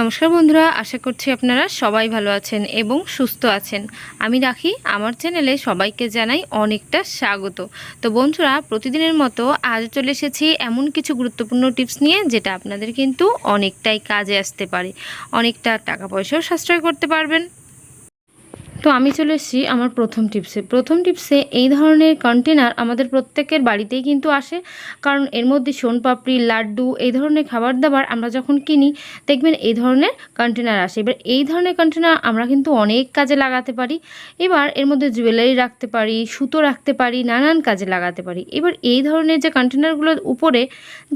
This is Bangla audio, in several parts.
নমস্কার বন্ধুরা, আশা করছি আপনারা সবাই ভালো আছেন এবং সুস্থ আছেন। আমি রাখি, আমার চ্যানেলে সবাইকে জানাই অনেকটা স্বাগত। তো বন্ধুরা, প্রতিদিনের মতো আজ চলে এসেছি এমন কিছু গুরুত্বপূর্ণ টিপস নিয়ে, যেটা আপনাদের কিন্তু অনেকটাই কাজে আসতে পারে। অনেকটা টাকা পয়সাও সাশ্রয় করতে পারবেন। তো আমি চলে এসেছি আমার প্রথম টিপসে। প্রথম টিপসে এই ধরনের কন্টেনার আমাদের প্রত্যেকের বাড়িতেই কিন্তু আসে। কারণ এর মধ্যে সোনপাপড়ি, লাড্ডু এই ধরনের খাবার দাবার আমরা যখন কিনি, দেখবেন এই ধরনের কন্টেনার আসে। এবার এই ধরনের কন্টেনার আমরা কিন্তু অনেক কাজে লাগাতে পারি। এবার এর মধ্যে জুয়েলারি রাখতে পারি, সুতো রাখতে পারি, নানান কাজে লাগাতে পারি। এবার এই ধরনের যে কন্টেনারগুলোর উপরে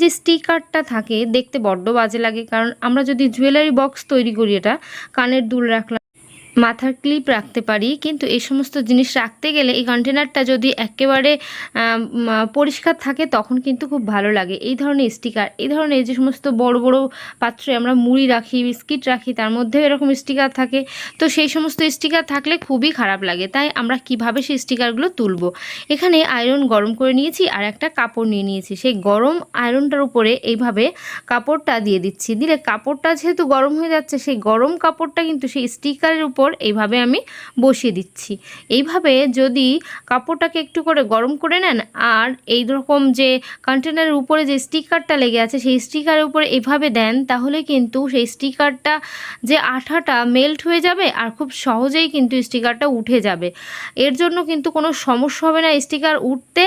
যে স্টিকারটা থাকে, দেখতে বড্ড বাজে লাগে। কারণ আমরা যদি জুয়েলারি বক্স তৈরি করি এটা, কানের দুল রাখলাম মাথার ক্লিপ রাখতে পারি, কিন্তু এই সমস্ত জিনিস রাখতে গেলে এই কন্টেনারটা যদি একেবারে পরিষ্কার থাকে, তখন কিন্তু খুব ভালো লাগে। এই ধরনের স্টিকার এই ধরনের যে সমস্ত বড় বড় পাত্রে আমরা মুড়ি রাখি, বিস্কিট রাখি, তার মধ্যেও এরকম স্টিকার থাকে। তো সেই সমস্ত স্টিকার থাকলে খুবই খারাপ লাগে। তাই আমরা কীভাবে সেই স্টিকারগুলো তুলব? এখানে আয়রন গরম করে নিয়েছি আর একটা কাপড় নিয়ে নিয়েছি। সেই গরম আয়রনটার উপরে এইভাবে কাপড়টা দিয়ে দিচ্ছি। দিলে কাপড়টা যেহেতু গরম হয়ে যাচ্ছে, সেই গরম কাপড়টা কিন্তু সেই স্টিকারের উপর এইভাবে আমি বসিয়ে দিচ্ছি। এইভাবে যদি কাপড়টাকে একটু করে গরম করে নেন, আর এই রকম যে কন্টেনারের উপরে যে স্টিকারটা লেগে আছে, সেই স্টিকারের উপরে এভাবে দেন, তাহলে কিন্তু সেই স্টিকারটা যে আঠাটা মেল্ট হয়ে যাবে, আর খুব সহজেই কিন্তু স্টিকারটা উঠে যাবে। এর জন্য কিন্তু কোনো সমস্যা হবে না স্টিকার উঠতে।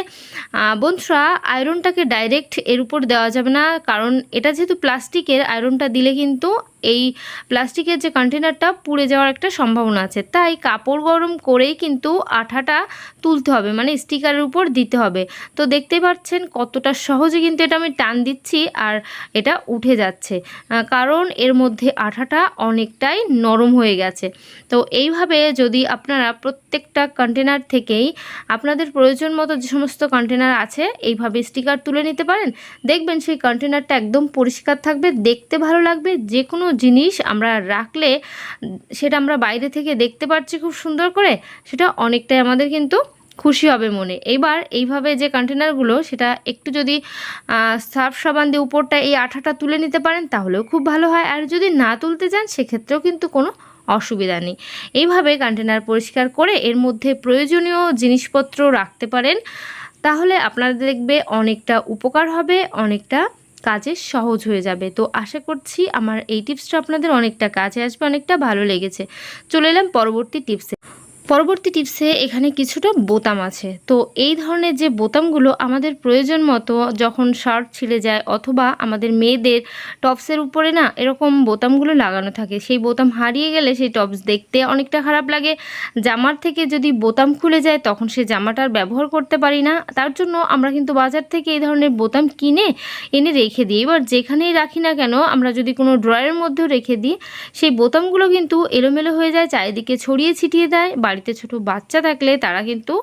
বন্ধুরা আয়রনটাকে ডাইরেক্ট এর উপর দেওয়া যাবে না, কারণ এটা যেহেতু প্লাস্টিকের আয়রনটা দিলে কিন্তু এই প্লাস্টিকের যে কন্টেনারটা পুড়ে যাওয়ার একটা সম্ভাবনা আছে। তাই কাপড় গরম করেই কিন্তু আঠাটা তুলতে হবে মানে স্টিকারের উপর দিতে হবে। তো দেখতেই পাচ্ছেন কতটা সহজে কিন্তু এটা আমি টান দিচ্ছি আর এটা উঠে যাচ্ছে। কারণ এর মধ্যে আঠাটা অনেকটাই নরম হয়ে গেছে। তো এইভাবে যদি আপনারা প্রত্যেকটা কন্টেনার থেকেই আপনাদের প্রয়োজন মতো যে সমস্ত কন্টেনার আছে, এইভাবে স্টিকার তুলে নিতে পারেন। দেখবেন সেই কন্টেনারটা একদম পরিষ্কার থাকবে, দেখতে ভালো লাগবে যে কোনো জিনিস আমরা রাখলে, সেটা আমরা বাইরে থেকে দেখতে পাচ্ছি খুব সুন্দর করে, সেটা অনেকটাই আমাদের কিন্তু খুশি হবে মনে। এইবার এইভাবে যে কন্টেনারগুলো সেটা একটু যদি সার্ফ সাবান দিয়ে উপরটা এই আঠাটা তুলে নিতে পারেন, তাহলেও খুব ভালো হয়। আর যদি না তুলতে চান, সেক্ষেত্রেও কিন্তু কোনো অসুবিধা নেই। এইভাবে কন্টেনার পরিষ্কার করে এর মধ্যে প্রয়োজনীয় জিনিসপত্র রাখতে পারেন, তাহলে আপনারা দেখবে অনেকটা উপকার হবে, অনেকটা কাজে সহজ হয়ে যাবে। তো আশা করছি আমার এই টিপসটা আপনাদের অনেকটা কাজে আসবে, অনেকটা ভালো লেগেছে। চলে এলাম পরবর্তী টিপসে। পরবর্তী টিপসে এখানে কিছুটা বোতাম আছে। তো এই ধরনের যে বোতামগুলো আমাদের প্রয়োজন মতো যখন শার্ট ছিঁড়ে যায় অথবা আমাদের মেয়েদের টপসের উপরে না এরকম বোতামগুলো লাগানো থাকে, সেই বোতাম হারিয়ে গেলে সেই টপস দেখতে অনেকটা খারাপ লাগে। জামার থেকে যদি বোতাম খুলে যায় তখন সে জামাটার ব্যবহার করতে পারি না। তার জন্য আমরা কিন্তু বাজার থেকে এই ধরনের বোতাম কিনে, এনে রেখে দিই। এবার যেখানেই রাখি না কেন আমরা যদি কোনো ড্রয়ারের মধ্যেও রেখে দিই, সেই বোতামগুলো কিন্তু এলোমেলো হয়ে যায়, চারিদিকে ছড়িয়ে ছিটিয়ে দেয় বাড়িতে ছোট বাচ্চা থাকলে তারা কিন্তু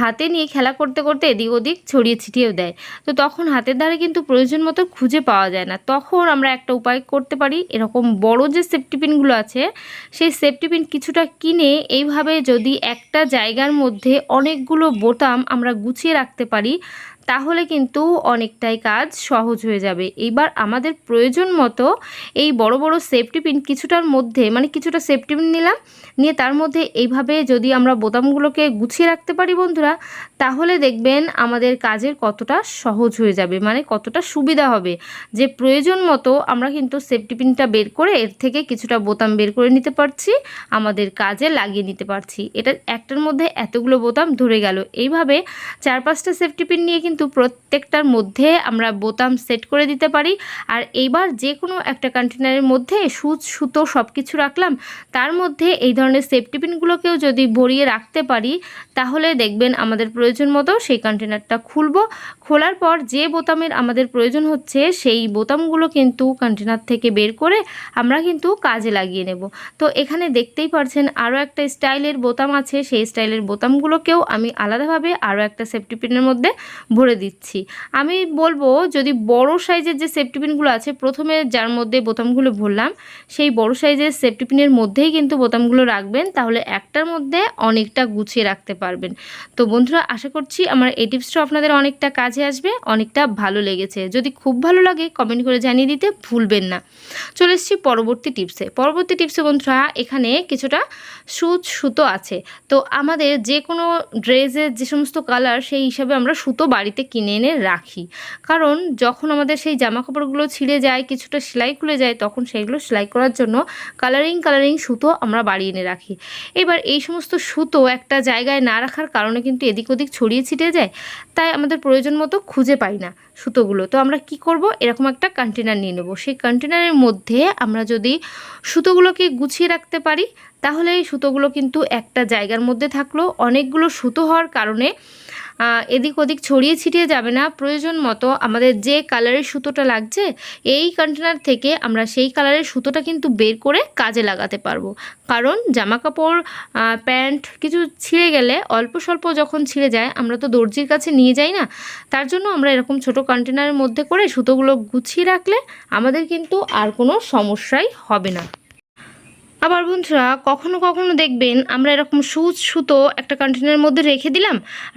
হাতে নিয়ে খেলা করতে করতে এদিক ওদিক ছড়িয়ে ছিটিয়েও দেয়। তো তখন হাতের ধারে কিন্তু প্রয়োজন মতো খুঁজে পাওয়া যায় না। তখন আমরা একটা উপায় করতে পারি। এরকম বড় যে সেফটি পিনগুলো আছে, সেই সেফটি পিন কিছুটা কিনে এইভাবে যদি একটা জায়গার মধ্যে অনেকগুলো বোতাম আমরা গুছিয়ে রাখতে পারি তাহলে কিন্তু অনেকটাই কাজ সহজ হয়ে যাবে। এইবার আমাদের প্রয়োজন মতো এই বড় বড় সেফটি পিন কিছুটার মধ্যে মানে কিছুটা সেফটি পিন নিলাম, নিয়ে তার মধ্যে এইভাবে যদি আমরা বোতামগুলোকে গুছিয়ে রাখতে পারি বন্ধুরা, তাহলে দেখবেন আমাদের কাজের কতটা সহজ হয়ে যাবে মানে কতটা সুবিধা হবে। যে প্রয়োজন মতো আমরা কিন্তু সেফটি পিনটা বের করে এর থেকে কিছুটা বোতাম বের করে নিতে পারছি, আমাদের কাজে লাগিয়ে নিতে পারছি। এটা একটার মধ্যে এতগুলো বোতাম ধরে গেল। এইভাবে চার পাঁচটা সেফটি পিন নিয়ে কিন্তু প্রত্যেকটার মধ্যে আমরা বোতাম সেট করে দিতে পারি। আর এইবার যে কোনো একটা কন্টেনারের মধ্যে সুচ, সুতো সব কিছু রাখলাম, তার মধ্যে এই ধরনের সেফটি পিনগুলোকেও যদি ভরিয়ে রাখতে পারি, তাহলে দেখবেন আমাদের প্রয়োজন মতো সেই কন্টেনারটা খুলব। খোলার পর যে বোতামের আমাদের প্রয়োজন হচ্ছে, সেই বোতামগুলো কিন্তু কন্টেনার থেকে বের করে আমরা কিন্তু কাজে লাগিয়ে নেব। তো এখানে দেখতেই পারছেন আরও একটা স্টাইলের বোতাম আছে, সেই স্টাইলের বোতামগুলোকেও আমি আলাদাভাবে আরও একটা সেফটি পিনের মধ্যে ভরে দিচ্ছি। আমি বলব, যদি বড় সাইজের যে সেফটি পিনগুলো আছে, প্রথমে যার মধ্যে বোতামগুলো ভরলাম, সেই বড় সাইজের সেফটি পিনের মধ্যেই কিন্তু বোতামগুলো রাখবেন, তাহলে একটার মধ্যে অনেকটা গুছিয়ে রাখতে পারবেন। তো বন্ধুরা, আশা করছি আমার এই টিপসটা আপনাদের অনেকটা কাজে আসবে, অনেকটা ভালো লেগেছে। যদি খুব ভালো লাগে কমেন্ট করে জানিয়ে দিতে ভুলবেন না। চলে এসেছি পরবর্তী টিপসে পরবর্তী টিপসে বন্ধুরা, এখানে কিছুটা সুচ সুতো আছে। তো আমাদের যে কোনো ড্রেসের যে সমস্ত কালার সেই হিসাবে আমরা সুতো বাড়িতে কিনে এনে রাখি। কারণ যখন আমাদের সেই জামা কাপড়গুলো ছিঁড়ে যায়, কিছুটা সেলাই খুলে যায়, তখন সেইগুলো সেলাই করার জন্য কালারিং কালারিং সুতো আমরা বাড়ি এনে রাখি। এবার এই সমস্ত সুতো একটা জায়গায় না রাখার কারণে কিন্তু এদিক ওদিক ছড়িয়ে ছিটিয়ে যায়, তাই আমাদের প্রয়োজন মতো খুঁজে পাই না সুতোগুলো। তো আমরা কি করব? এরকম একটা কন্টেনার নিয়ে নেব। সেই কন্টেনারের মধ্যে আমরা যদি সুতোগুলোকে গুছিয়ে রাখতে পারি, তাহলে এই সুতোগুলো কিন্তু একটা জায়গার মধ্যে থাকল। অনেকগুলো সুতো হওয়ার কারণে এদিক ওদিক ছড়িয়ে ছিটিয়ে যাবে না। প্রয়োজন মতো আমাদের যে কালারের সুতোটা লাগছে, এই কন্টেনার থেকে আমরা সেই কালারের সুতোটা কিন্তু বের করে কাজে লাগাতে পারব। কারণ জামা কাপড় প্যান্ট কিছু ছিঁড়ে গেলে, অল্প স্বল্প যখন ছিঁড়ে যায়, আমরা তো দর্জির কাছে নিয়ে যাই না। তার জন্য আমরা এরকম ছোট কন্টেনারের মধ্যে করে সুতোগুলো গুছিয়ে রাখলে আমাদের কিন্তু আর কোনো সমস্যাই হবে না। আবার বন্ধুরা, কখনো কখনো দেখবেন আমরা এরকম সুচ, সুতো একটা কন্টেনারের মধ্যে রেখে দিলাম,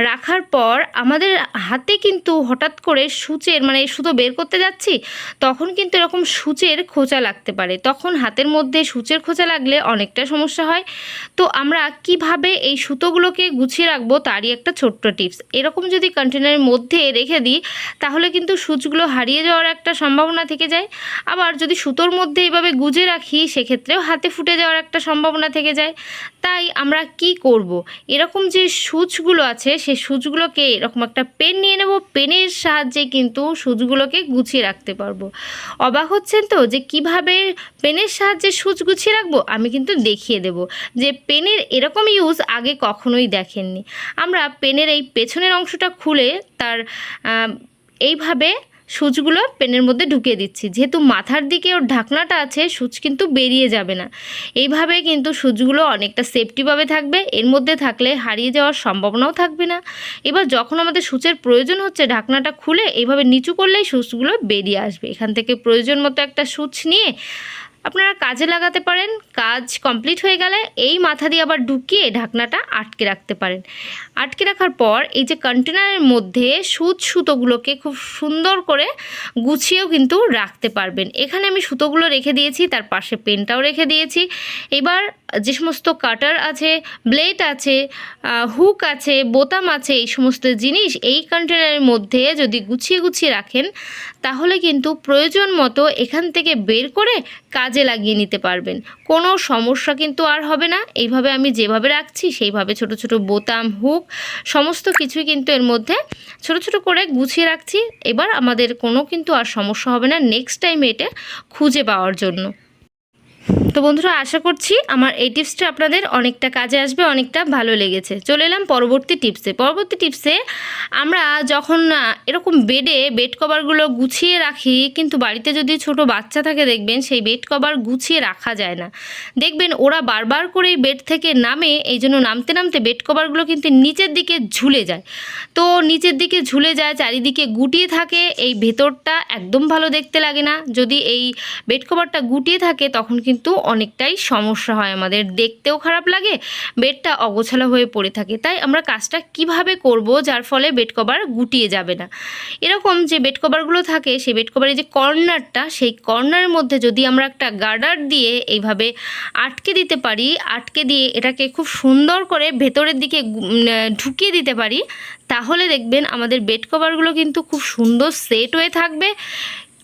রাখার পর আমাদের হাতে কিন্তু হঠাৎ করে সূচের মানে সুতো বের করতে যাচ্ছি, তখন কিন্তু এরকম সূচের খোঁচা লাগতে পারে। তখন হাতের মধ্যে সূচের খোঁচা লাগলে অনেকটা সমস্যা হয়। তো আমরা কীভাবে এই সুতোগুলোকে গুছিয়ে রাখব তারই একটা ছোট্ট টিপস। এরকম যদি কন্টেনারের মধ্যে রেখে দিই, তাহলে কিন্তু সূচগুলো হারিয়ে যাওয়ার একটা সম্ভাবনা থেকে যায়। আবার যদি সুতোর মধ্যে এইভাবে গুজে রাখি, সেক্ষেত্রেও হাতে ফুটে যাওয়ার একটা সম্ভাবনা থেকে যায়। তাই আমরা কি করব। এরকম যে সুচগুলো আছে সেই সুচগুলোকে এরকম একটা পেন নিয়ে নেব। পেনের সাহায্যে কিন্তু সুচগুলোকে গুছিয়ে রাখতে পারব। অবাক হচ্ছেন তো যে কীভাবে পেনের সাহায্যে সুচ গুছিয়ে রাখব? আমি কিন্তু দেখিয়ে দেব যে পেনের এরকম ইউজ আগে কখনোই দেখেননি। আমরা পেনের এই পেছনের অংশটা খুলে তার এইভাবে সুচগুলো পেনের মধ্যে ঢুকিয়ে দিচ্ছি। যেহেতু মাথার দিকে ওর ঢাকনাটা আছে, সুচ কিন্তু বেরিয়ে যাবে না। এইভাবে কিন্তু সুচগুলো অনেকটা সেফটিভাবে থাকবে। এর মধ্যে থাকলে হারিয়ে যাওয়ার সম্ভাবনাও থাকবে না। এবার যখন আমাদের সুচের প্রয়োজন হচ্ছে ঢাকনাটা খুলে, এইভাবে নিচু করলেই সুচগুলো বেরিয়ে আসবে। এখান থেকে প্রয়োজন মতো একটা সুচ নিয়ে আপনারা কাজে লাগাতে পারেন, কাজ কমপ্লিট হয়ে গেলে এই মাথা দিয়ে আবার ঢুকিয়ে ঢাকনাটা আটকে রাখতে পারেন। আটকে রাখার পর এই যে কন্টেনারের মধ্যে সুচ সুতোগুলোকে খুব সুন্দর করে গুছিয়েও কিন্তু রাখতে পারবেন। এখানে আমি সুতোগুলো রেখে দিয়েছি, তার পাশে পেনটাও রেখে দিয়েছি। এবার যে সমস্ত কাটার আছে ব্লেড আছে হুক আছে, বোতাম আছে, এই সমস্ত জিনিস এই কন্টেনারের মধ্যে যদি গুছিয়ে গুছিয়ে রাখেন, তাহলে কিন্তু প্রয়োজন মতো এখান থেকে বের করে কাজে লাগিয়ে নিতে পারবেন। কোনো সমস্যা কিন্তু আর হবে না। এইভাবে আমি যেভাবে রাখছি, সেইভাবে ছোট ছোট বোতাম হুক সমস্ত কিছুই কিন্তু এর মধ্যে ছোট ছোট করে গুছিয়ে রাখছি। এবার আমাদের কোনো কিন্তু আর সমস্যা হবে না। নেক্সট টাইম এটা খুঁজে পাওয়ার জন্য। তো বন্ধুরা, আশা করছি আমার এই টিপসটা আপনাদের অনেকটা কাজে আসবে, অনেকটা ভালো লেগেছে। চলে এলাম পরবর্তী টিপসে। পরবর্তী টিপসে আমরা যখন এরকম বেডে বেড কভারগুলো গুছিয়ে রাখি, কিন্তু বাড়িতে যদি ছোট বাচ্চা থাকে দেখবেন, সেই বেড কভার গুছিয়ে রাখা যায় না। দেখবেন ওরা বারবার করে বেড থেকে নামে, এই জন্য নামতে নামতে বেড কভারগুলো কিন্তু নিচের দিকে ঝুলে যায়। তো নিচের দিকে ঝুলে যায়, চারিদিকে গুটিয়ে থাকে, এই ভেতরটা একদম ভালো দেখতে লাগে না। যদি এই বেড কভারটা গুটিয়ে থাকে, তখন কিন্তু অনেকটাই সমস্যা হয় আমাদের। দেখতেও খারাপ লাগে, বেডটা অগোছালো হয়ে পড়ে থাকে। তাই আমরা কাজটা কীভাবে করব যার ফলে বেড কভার গুটিয়ে যাবে না। এরকম যে বেড কভারগুলো থাকে, সেই বেড কভারের যে কর্নারটা, সেই কর্নারের মধ্যে যদি আমরা একটা গার্ডার দিয়ে এইভাবে আটকে দিতে পারি, আটকে দিয়ে এটাকে খুব সুন্দর করে ভেতরের দিকে ঢুকিয়ে দিতে পারি, তাহলে দেখবেন আমাদের বেড কভারগুলো কিন্তু খুব সুন্দর সেট হয়ে থাকবে।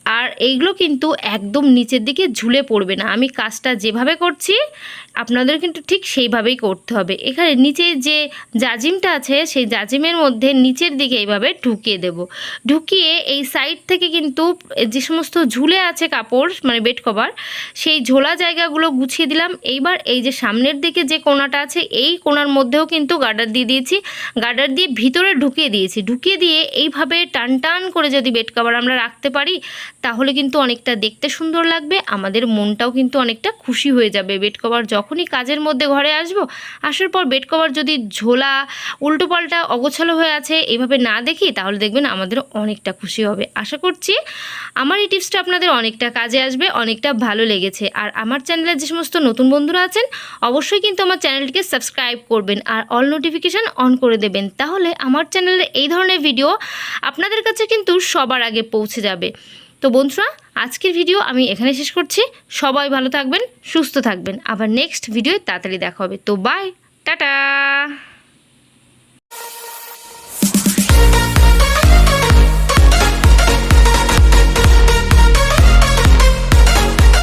আর এইগুলো কিন্তু একদম নিচের দিকে ঝুলে পড়বে না। আমি কাজটা যেভাবে করছি, আপনাদের কিন্তু ঠিক সেইভাবেই করতে হবে। এখানে নিচে যে জাজিমটা আছে, সেই জাজিমের মধ্যে নিচের দিকে এইভাবে ঢুকিয়ে দেব। ঢুকিয়ে এই সাইড থেকে কিন্তু যে সমস্ত ঝুলে আছে কাপড় মানে বেড কভার, সেই ঝোলা জায়গাগুলো গুছিয়ে দিলাম। এইবার এই যে সামনের দিকে যে কোনাটা আছে, এই কোণার মধ্যেও কিন্তু গার্ডার দিয়ে দিয়েছি। গার্ডার দিয়ে ভিতরে ঢুকিয়ে দিয়েছি। ঢুকিয়ে দিয়ে এইভাবে টান টান করে যদি বেড কভার আমরা রাখতে পারি তাহলে কিন্তু অনেকটা দেখতে সুন্দর লাগবে, আমাদের মনটাও কিন্তু অনেকটা খুশি হয়ে যাবে। বেড কভার যখনই কাজের মধ্যে ঘরে আসব, আসার পর বেড কভার যদি ঝোলা, উল্টো পাল্টা অগোছালো হয়ে আছে এইভাবে না দেখি, তাহলে দেখবেন আমাদের অনেকটা খুশি হবে। আশা করছি আমার এই টিপসটা আপনাদের অনেকটা কাজে আসবে, অনেকটা ভালো লেগেছে। আর আমার চ্যানেলে যে সমস্ত নতুন বন্ধুরা আছেন, অবশ্যই কিন্তু আমার চ্যানেলটিকে সাবস্ক্রাইব করবেন আর অল নোটিফিকেশান অন করে দেবেন। তাহলে আমার চ্যানেলের এই ধরনের ভিডিও আপনাদের কাছে কিন্তু সবার আগে পৌঁছে যাবে। তো বন্ধুরা, আজকের ভিডিও আমি এখানে শেষ করছি। সবাই ভালো থাকবেন, সুস্থ থাকবেন। আবার নেক্সট ভিডিও তাড়াতাড়ি দেখা হবে। তো বাই টাটা!